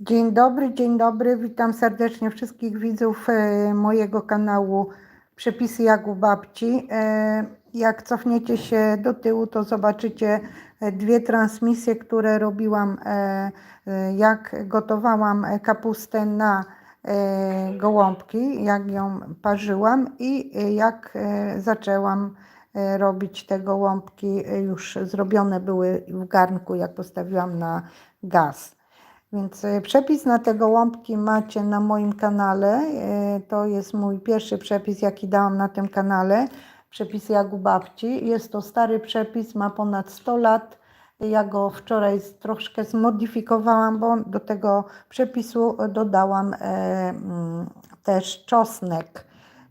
Dzień dobry, dzień dobry. Witam serdecznie wszystkich widzów e, mojego kanału Przepisy jak u babci. E, Jak cofniecie się do tyłu, to zobaczycie e, dwie transmisje, które robiłam, jak gotowałam kapustę na gołąbki, jak ją parzyłam i jak zaczęłam robić te gołąbki. Już zrobione były w garnku, jak postawiłam na gaz. Więc e, przepis na te gołąbki macie na moim kanale. E, To jest mój pierwszy przepis, jaki dałam na tym kanale. Przepis jak u babci. Jest to stary przepis, ma ponad 100 lat. Ja go wczoraj troszkę zmodyfikowałam, bo do tego przepisu dodałam e, mm, też czosnek.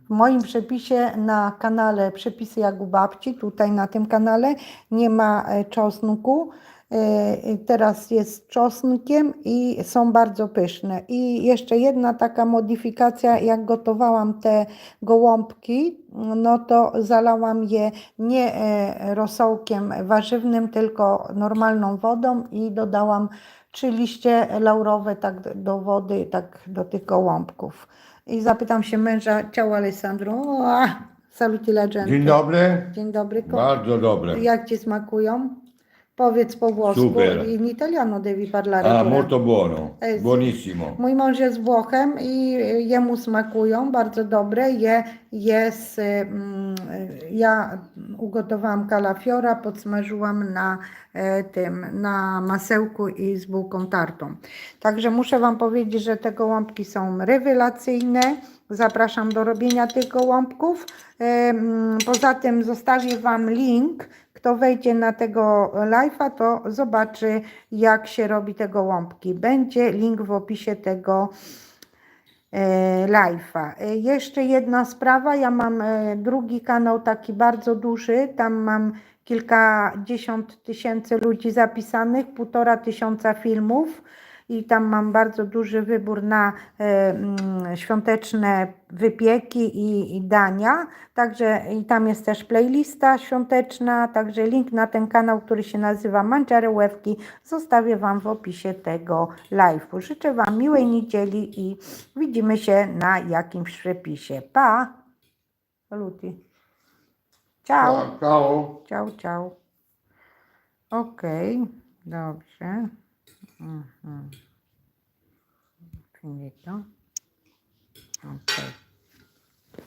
W moim przepisie na kanale Przepisy jak u babci, tutaj na tym kanale nie ma czosnku. E, Teraz jest z czosnkiem i są bardzo pyszne. I jeszcze jedna taka modyfikacja, jak gotowałam te gołąbki, no to zalałam je nie e, rosołkiem warzywnym, tylko normalną wodą i dodałam trzy liście laurowe tak do wody, tak do tych gołąbków. I zapytam się męża, ciao Alessandro, saluti la gente. Dzień dobry. Dzień dobry. ko- Bardzo dobre. Jak ci smakują? Powiedz po włosku. Super. In italiano devi parlare. Ah, pure. molto buono. Eh, sì. Buonissimo. Mój mąż jest Włochem i jemu smakują, bardzo dobre. Je, jest, mm, ja ugotowałam kalafiora, podsmażyłam na e, tym, na masełku i z bułką tartą. Także muszę Wam powiedzieć, że te gołąbki są rewelacyjne. Zapraszam do robienia tych gołąbków. E, mm, Poza tym zostawię Wam link. Kto wejdzie na tego live'a, to zobaczy, jak się robi te gołąbki. Będzie link w opisie tego e, live'a. E, Jeszcze jedna sprawa, ja mam e, drugi kanał taki bardzo duży, tam mam kilkadziesiąt tysięcy ludzi zapisanych, półtora tysiąca filmów i tam mam bardzo duży wybór na e, mm, świąteczne wypieki i, i dania, także i tam jest też playlista świąteczna, także link na ten kanał, który się nazywa Mangiare Łewki, zostawię Wam w opisie tego live'u. Życzę Wam miłej niedzieli i widzimy się na jakimś przepisie. Pa! Saluti. Ciao. Ciao. Ciao, ciao. Okej, dobrze. 응, 응. 생겼죠? 오케이.